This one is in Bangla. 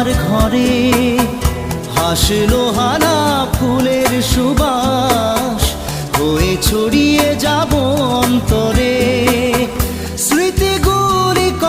আমার ঘরে হাসলো হানা ফুলের সুবাস। হয়ে ছড়িয়ে যাব অন্তর